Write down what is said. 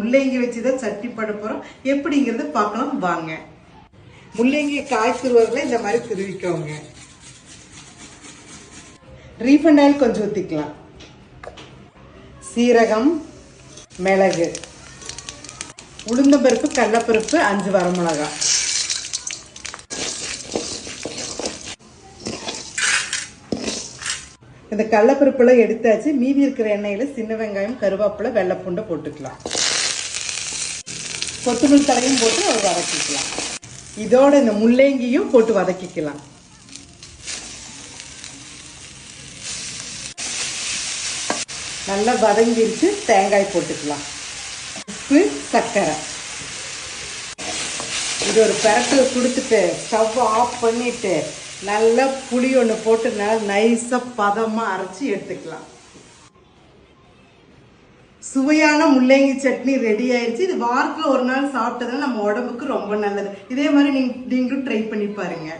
முள்ளங்கி வச்சு தான் சட்னி பண்ண போறோம். எப்படிங்கிறத பார்க்கலாம் வாங்க. முள்ளங்கி காய் துருவர்களை இந்த மாதிரி துருவிக்கோங்க ரீஃபண்ட் ஆயில் கொஞ்சம் ஊற்றிக்கலாம் சீரகம் மிளகு உளுந்தம்பருப்பு கடலப்பருப்பு அஞ்சு வரமிளகா. இந்த கடலப்பருப்பெல்லாம் எடுத்தாச்சு. மீதி இருக்கிற எண்ணெயில சின்ன வெங்காயம் கருவேப்பிலை வெள்ளைப்பூண்டை போட்டுக்கலாம். கொத்தமல்லி தலையும் போட்டு அதை வதக்கிக்கலாம். இதோட இந்த முள்ளங்கியும் போட்டு வதக்கிக்கலாம். நல்லா வதங்கிருச்சு தேங்காய் போட்டுக்கலாம். உப்பு சர்க்கரை. இது ஒரு பெரட்டல் கொடுத்துட்டு ஸ்டவ் ஆஃப் பண்ணிட்டு நல்லா புளி ஒன்று போட்டு நல்லா நைஸாக பதமாக அரைச்சி எடுத்துக்கலாம். சுவையான முள்ளங்கி சட்னி ரெடி ஆயிடுச்சு இது வாரத்தில் ஒரு நாள் சாப்பிட்டதுன்னா நம்ம உடம்புக்கு ரொம்ப நல்லது. இதே மாதிரி நீங்க நீங்களும் ட்ரை பண்ணி பாருங்க.